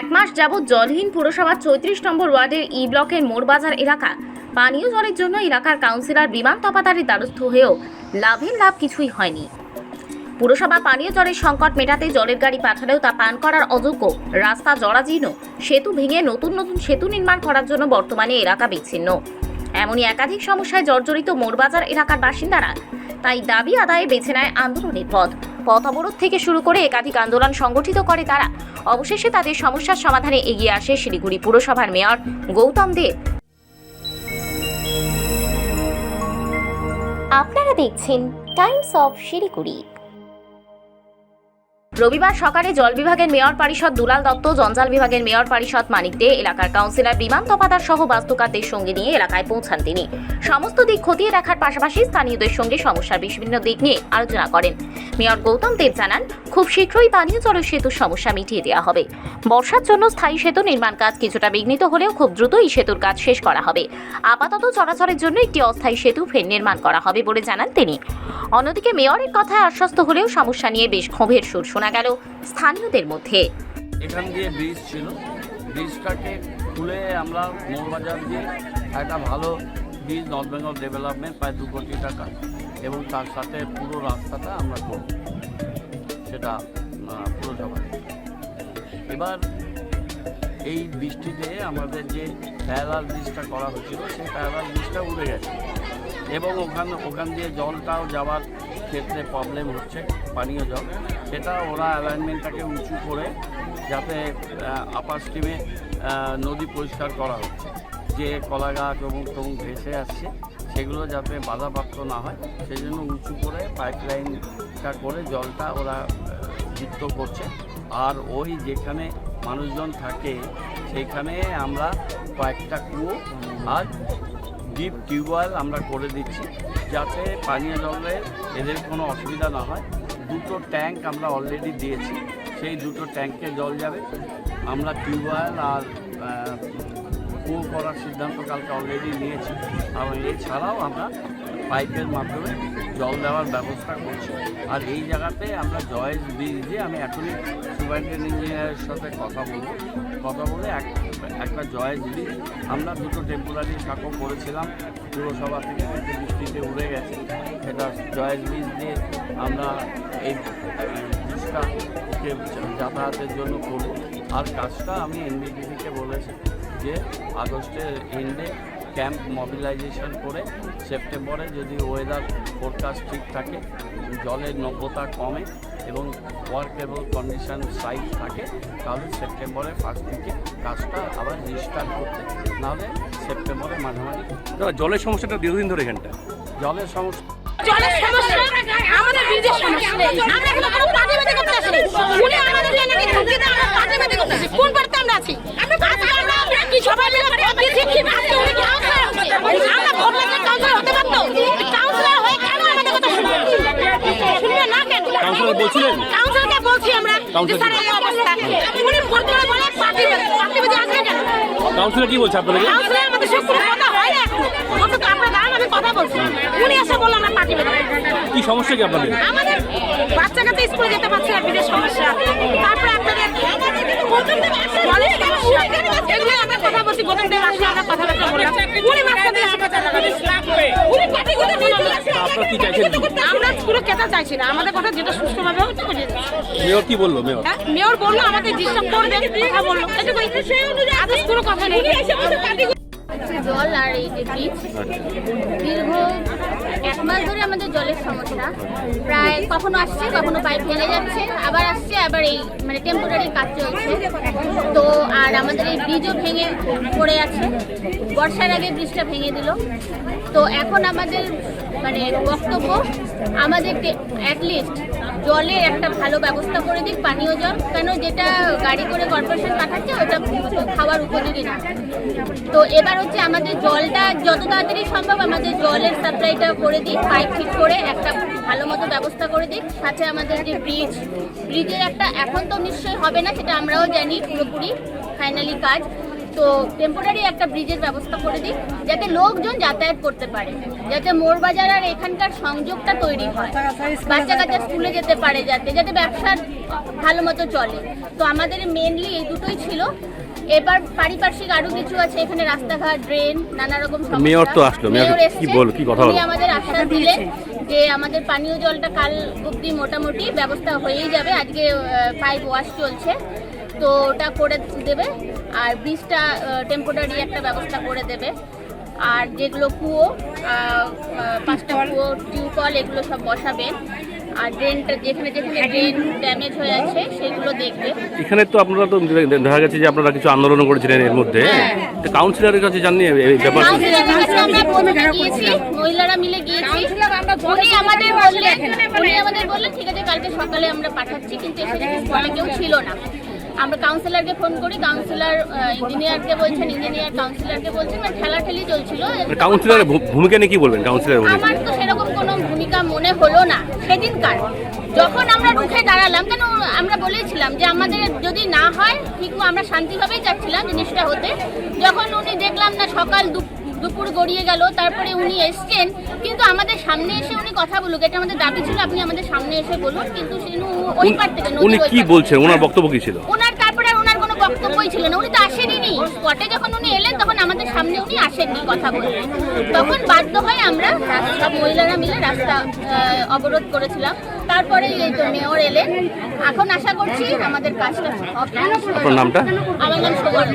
এক মাস যাবৎ জলহীন পুরসভার চৌত্রিশ নম্বর ওয়ার্ডের ই ব্লকের মোড়বাজার এলাকা। পানীয় জলের জন্য এলাকার কাউন্সিলর বিমান তপাতারের দ্বারস্থ হয়েও লাভের লাভ কিছুই হয়নি। পুরসভা পানীয় জলের সংকট মেটাতে জলের গাড়ি পাঠালেও তা পান করার অযোগ্য রাস্তা জরাজীর্ণ, সেতু ভেঙে নতুন নতুন সেতু নির্মাণ করার জন্য বর্তমানে এলাকা বিচ্ছিন্ন। এমনই একাধিক সমস্যায় জর্জরিত মোড়বাজার এলাকার বাসিন্দারা তাই দাবি আদায়ে বেছে নেয় আন্দোলনের পথ। পথ অবরোধ থেকে শুরু করে একাধিক আন্দোলন সংগঠিত করে তারা। অবশেষে তাদের সমস্যার সমাধানে এগিয়ে আসে শিলিগুড়ি পুরসভার মেয়র গৌতম দেব। আপনারা দেখছেন টাইমস অফ শিলিগুড়ি। রবিবার সকালে জল বিভাগের মেয়র পরিষদ দুলাল দত্ত, জঞ্জাল বিভাগের মেয়র পরিষদ মানিক দে, এলাকার কাউন্সিলর বিমান তপাদার সহ বাস্তুকারদের সঙ্গে নিয়ে এলাকায় পৌঁছান তিনি। সমস্ত দিক খতিয়ে দেখার পাশাপাশি স্থানীয়দের সঙ্গে সমস্যার বিভিন্ন দিক নিয়ে আলোচনা করেন। মেয়র গৌতম দেব জানান, খুব শীঘ্রই পানীয় জলের সেতুর সমস্যা মিটিয়ে দেওয়া হবে। বর্ষার জন্য স্থায়ী সেতু নির্মাণ কাজ কিছুটা বিঘ্নিত হলেও খুব দ্রুত এই সেতুর কাজ শেষ করা হবে। আপাতত চলাচলের জন্য একটি অস্থায়ী সেতু ফের নির্মাণ করা হবে বলে জানান তিনি। অন্যদিকে মেয়রের কথায় আশ্বস্ত হলেও সমস্যা নিয়ে বেশ ক্ষোভের সুর শোনা গেল স্থানীয়দের মধ্যে। এখান দিয়ে ব্রিজ ছিল। ব্রিজটাকে খুলে আমরা মৌবাজার দিয়ে একটা ভালো ব্রিজ নর্থ বেঙ্গল ডেভেলপমেন্ট প্রায় দু কোটি টাকা এবং তার সাথে পুরো রাস্তাটা আমরা করব। সেটা আহ, পুরসভা এবার এই বৃষ্টিতে আমাদের যে প্যারালাল ব্রিজটা করা হয়েছিল সেই প্যারালাল ব্রিজটা উড়ে গেছে। এবং ওখান ওখান দিয়ে জলটাও যাওয়ার ক্ষেত্রে প্রবলেম হচ্ছে, পানীয় জল। সেটা ওরা অ্যালাইনমেন্টটাকে উঁচু করে যাতে আপার স্ট্রিমে নদী পরিষ্কার করা হচ্ছে। যে কলা গাছ এবং টমুক ভেসে আসছে, সেগুলো যাতে বাধাপ্রাপ্ত না হয় সেই জন্য উঁচু করে পাইপলাইনটা করে জলটা ওরা যুক্ত করছে। আর ওই যেখানে মানুষজন থাকে, সেখানে আমরা কয়েকটা কুয়ো আর ডিপ টিউবওয়েল আমরা করে দিচ্ছি যাতে পানীয় জলে এদের কোনো অসুবিধা না হয়। দুটো ট্যাঙ্ক আমরা অলরেডি দিয়েছি, সেই দুটো ট্যাঙ্কে জল যাবে। আমরা টিউবওয়েল আর কুয়ো করার সিদ্ধান্ত কালকে অলরেডি নিয়েছি। আর এছাড়াও আমরা পাইপের মাধ্যমে জল দেওয়ার ব্যবস্থা করছি। আর এই জায়গাতে আমরা জয়েস ব্রিজে আমি এখনই সুপারিনটেন্ডেন্ট ইঞ্জিনিয়ারের সাথে কথা বলব। কথা বলে এক একটা জয়েস ব্রিজ। আমরা দুটো টেম্পোরারি সাঁকো করেছিলাম, পুরসভা থেকে বৃষ্টিতে উড়ে গেছে, সেটা জয়েস ব্রিজ দিয়ে আমরা এই ব্রিজটাকে যাতায়াতের জন্য করব আর কাজটা আমি এনবিডিসিকে বলেছি যে আগস্টের এন্ডে ক্যাম্প মবিলাইজেশন করে সেপ্টেম্বরে যদি ওয়েদার ফোরকাস্ট ঠিক থাকে জলের নব্যতা কমে এবং ওয়ার্কেবল কন্ডিশন সাইট থাকে তাহলে সেপ্টেম্বরে ফার্স্ট থেকে কাজটা আবার রিস্টার্ট করতে নাহলে সেপ্টেম্বরে মাঝামাঝি জলের সমস্যাটা দীর্ঘদিন ধরে এখানটা। জলের সমস্যা জলের সমস্যা আমাদের ব্রিজের সমস্যা আমরা এখানে কোনো পার্টি মিটিং করতে আসিনি উনি আমাদের এখানে ঢুকিয়ে দিয়ে আমরা পার্টি মিটিং করতে আসি কোন পার্টিতে আমরা আছি? আমরা কি সবাই মিলে ভোট দিচ্ছি আজকে উনি কাউন্সিলর হচ্ছে আমরা ভোট লাগলে কাউন্সিলর হতে পারতো? কাউন্সিলর হয়ে কেন আমাদের কথা শুনবে? শুনবে না কেন? কাউন্সিলর বলছিলেন? কাউন্সিলরকে বলছি আমরা যে স্যার এই অবস্থা। উনি ভোট বলে পার্টি পার্টি মিটিং আসবে কেন কাউন্সিলর কি বলছে আপনাদেরকে কাউন্সিলর আমাদের সব কোনো কথা হয় না এখনও। অন্তত আপনার দাঁড়ান আমি কথা বলছি। উনি এসে বলল আমরা পার্টি মিটিং কি সমস্যা কি আপনাদের? আমাদের বাচ্চা কাছে স্কুলে যেতে আসলে আমরা কথাবার্তা বললাম উনি মাঝখান আমরা পুরো কেতা চাইছি না। আমাদের কথা যেটা সুস্থ হচ্ছে মেয়র কি বলল মেয়র? হ্যাঁ, মেয়র বলল আমাদের ডিস্টার্ব করবে কথা বলল। এটুকুই। আদেশ কোনো কথা নেই। জল আর এই যে ব্রিজ দীর্ঘ এক মাস ধরে আমাদের জলের সমস্যা। প্রায় কখনো আসছে, কখনো পাইপ ভেঙে যাচ্ছে, আবার আসছে, আবার এই মানে টেম্পোরারি কাজ চলছে। তো আর আমাদের এই ব্রিজও ভেঙে পড়ে আছে। বর্ষার আগে ব্রিজটা ভেঙে দিল। তো এখন আমাদের মানে বক্তব্য আমাদের অ্যাটলিস্ট জলের একটা ভালো ব্যবস্থা করে দিক, পানীয় জল। কেন যেটা গাড়ি করে কর্পোরেশন পাঠাচ্ছে, ওটা খাওয়ার উপযোগী না। তো এবার হচ্ছে আমাদের জলটা যত তাড়াতাড়ি সম্ভব আমাদের জলের সাপ্লাইটা করে দিক পাইপ ঠিক করে একটা ভালো মতো ব্যবস্থা করে দিক। সাথে আমাদের যে ব্রিজ ব্রিজের একটা, এখন তো নিশ্চয়ই হবে না, সেটা আমরাও জানি পুরোপুরি ফাইনালি কাজ। তো টেম্পোরারি একটা ব্রিজের ব্যবস্থা করে দিই যাতে লোকজন যাতায়াত করতে পারে যাতে মোড় বাজার আর এখানকার সংযোগটা তৈরি হয়। বাচ্চা কাচ্চা স্কুলে যেতে পারে যাতে যাতে ব্যবসা ভালো মতো চলে। তো আমাদের মেনলি এই দুটোই ছিল। এবার পারিপার্শ্বিক আরও কিছু আছে এখানে রাস্তাঘাট ড্রেন নানা রকম সমস্যা। মেয়র তো আসলো, মেয়র কি। বলল, কি কথা উনি আমাদের আশ্বাস দিলেন যে আমাদের পানীয় জলটা কাল অব্দি মোটামুটি ব্যবস্থা হয়েই যাবে। আজকে পাইপ ওয়াশ চলছে। তো ওটা করে দেবে। আর ব্রিজটা টেম্পোরারি একটা ব্যবস্থা করে দেবে। আর যেগুলো কুয়ো পাঁচটা কুয়ো টিউবওয়েল এগুলো সব বসাবেন আর ড্রেনটা যেখানে যেখানে ড্রেন ড্যামেজ হয়ে আছে সেগুলো দেখবে। এখানে তো আপনারা তো দেখা গেছে যে আপনারা কিছু আন্দোলন করেছিলেন এর মধ্যে। তো কাউন্সিলরের কাছে জাননি এই ব্যাপার মহিলারা মিলে গিয়েছি। উনি আমাদের বললেন উনি আমাদের বললেন ঠিক আছে কালকে সকালে আমরা পাঠাচ্ছি। কিন্তু এসে কেউ ছিল না। আমরা কাউন্সিলরকে ফোন করি কাউন্সিলর ইঞ্জিনিয়ারকে বলছেন ইঞ্জিনিয়ার কাউন্সিলরকে বলছেন মানে ঠেলাঠেলি চলছিল। কাউন্সিলরের ভূমিকা নিয়ে কি বলবেন কাউন্সিলরের ভূমিকা? আমার তো সেরকম কোনো ভূমিকা মনে হলো না। সেদিনকার যখন আমরা রুখে দাঁড়ালাম কেন আমরা বলেছিলাম যে আমাদের যদি না হয় ঠিক আমরা শান্তিভাবেই যাচ্ছিলাম জিনিসটা হতে। যখন উনি দেখলাম না সকাল দু- দুপুর গড়িয়ে গেল তারপরে উনি এসছেন। কিন্তু আমাদের সামনে এসে উনি কথা বলুক এটা আমাদের দাবি ছিল আপনি আমাদের সামনে এসে বলুন কিন্তু ওই পার থেকে উনি কি বলছেন ওনার বক্তব্য কি ছিল? ওনার তারপরে ওনার কোনো বক্তব্যই ছিল না উনি তো আসেনই স্পটে যখন উনি এলেন তখন আমাদের সামনে উনি আসেননি কথা বলতে। তখন বাধ্য হয়ে আমরা রাস্তা- সব মহিলারা মিলে রাস্তা অবরোধ করেছিলাম। তারপরে এই তো মেয়র এলেন। এখন আশা করছি আমাদের কাজটা আপনার নামটা? আমার নাম সুবর্ণ